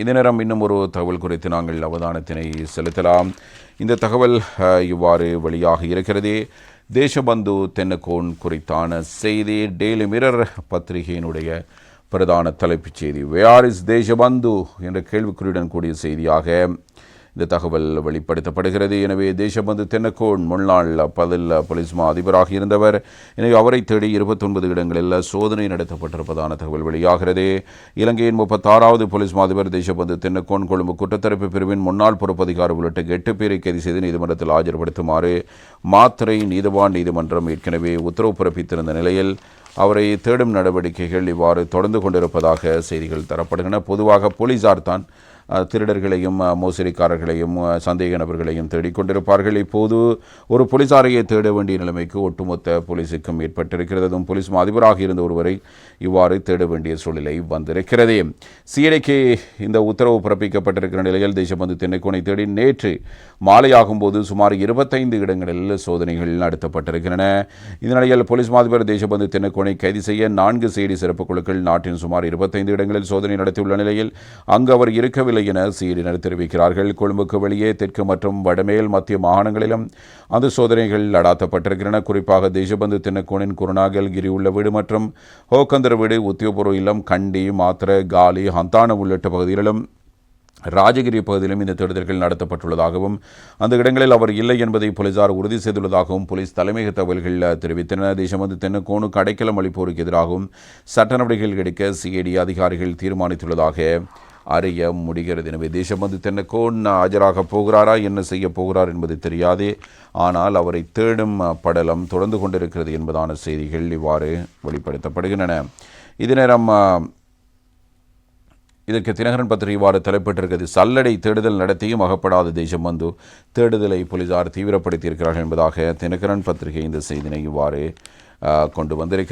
இந்த நேரம் இன்னும் ஒரு தகவல் குறித்து நாங்கள் அவதானத்தினை செலுத்தலாம். இந்த தகவல் இவ்வாறு வெளியாக இருக்கிறது. தேசபந்து தென்னக்கோன் குறித்தான செய்தி டெய்லி மிரர் பத்திரிகையினுடைய பிரதான தலைப்புச் செய்தி. வேஆர் இஸ் தேசபந்து என்ற கேள்விக்குறியுடன் கூடிய செய்தியாக இந்த தகவல் வெளிப்படுத்தப்படுகிறது. எனவே தேசபந்து தென்னக்கோன் முன்னாள் பதில் போலீஸ் மா அதிபராக இருந்தவர். எனவே அவரை தேடி இருபத்தொன்பது இடங்களில் சோதனை நடத்தப்பட்டிருப்பதான தகவல் வெளியாகிறது. இலங்கையின் முப்பத்தாறாவது போலீஸ் மா அதிபர் தேசபந்து தென்னக்கோன் கொழும்பு குற்றத்தரப்பு பிரிவின் முன்னாள் பொறுப்பதிகாரி உள்ளிட்ட எட்டு பேரை கைது செய்து நீதிமன்றத்தில் ஆஜர்படுத்துமாறு மாத்திரை நீதவான் நீதிமன்றம் ஏற்கனவே உத்தரவு பிறப்பித்திருந்த நிலையில் அவரை தேடும் நடவடிக்கைகள் இவ்வாறு தொடர்ந்து கொண்டிருப்பதாக செய்திகள் தரப்படுகின்றன. பொதுவாக போலீசார் தான் திருடர்களையும் மோசடிக்காரர்களையும் சந்தேக நபர்களையும் தேடிக்கொண்டிருப்பார்கள் இப்போது ஒரு போலீசாரையை தேட வேண்டிய நிலைமைக்கு ஒட்டுமொத்த போலீஸுக்கும் ஏற்பட்டிருக்கிறது. அதுவும் போலீஸ் அதிபராக இருந்த ஒருவரை இவ்வாறு தேட வேண்டிய சூழ்நிலை வந்திருக்கிறது. சிஐடிக்கு இந்த உத்தரவு பிறப்பிக்கப்பட்டிருக்கிற நிலையில் தேசபந்து தென்னைக்கோனை தேடி நேற்று மாலையாகும்போது சுமார் இருபத்தைந்து இடங்களில் சோதனைகள் நடத்தப்பட்டிருக்கின்றன. இந்த நிலையில் போலீஸ் மாதிபர் தேசபந்து தென்னக்கோனை கைது செய்ய நான்கு சிஐடி சிறப்பு குழுக்கள் நாட்டின் சுமார் இருபத்தைந்து இடங்களில் சோதனை நடத்தியுள்ள நிலையில் அங்கு அவர் இருக்கவில்லை என சிஐடியினர் தெரிவிக்கிறார்கள். கொழும்புக்கு வெளியே தெற்கு மற்றும் வடமேல் மத்திய மாகாணங்களிலும் அந்த சோதனைகள் நடாத்தப்பட்டிருக்கின்றன. குறிப்பாக தேசபந்து தென்னக்கோனின் குருநாகல் கிரி உள்ள வீடு மற்றும் ஹோக்கந்தர் வீடு உத்தியோகபூர்வ இல்லம் கண்டி மாத்திர காலி ஹந்தான உள்ளிட்ட பகுதிகளிலும் ராஜகிரி பகுதியிலும் இந்த தேடுதல்கள் நடத்தப்பட்டுள்ளதாகவும் அந்த இடங்களில் அவர் இல்லை என்பதை போலீசார் உறுதி செய்துள்ளதாகவும் போலீஸ் தலைமையக தகவல்கள் தெரிவித்தனர் தேசமந்து தென்னுக்கோணு கடைக்கலம் அளிப்போருக்கு எதிராகவும் சட்ட நடவடிக்கைகள் எடுக்க சிஐடி அதிகாரிகள் தீர்மானித்துள்ளதாக அறிய முடிகிறது. எனவே தேசபந்து தென்னக்கோன் ஆஜராக போகிறாரா? என்ன செய்ய போகிறார் என்பது தெரியாது. ஆனால் அவரை தேடும் படலம் தொடர்ந்து கொண்டிருக்கிறது என்பதான செய்திகள் இவ்வாறு வெளிப்படுத்தப்படுகின்றன. இது நேரம் இதற்கு தினகரன் பத்திரிகை இவ்வாறு தலைப்பிட்டிருக்கிறது. சல்லடை தேடுதல் நடத்தியும் அகப்படாத தேசபந்து தேடுதலை போலீசார் தீவிரப்படுத்தியிருக்கிறார்கள் என்பதாக தினகரன் பத்திரிகை இந்த செய்தினை இவ்வாறு கொண்டு வந்திருக்கிறது.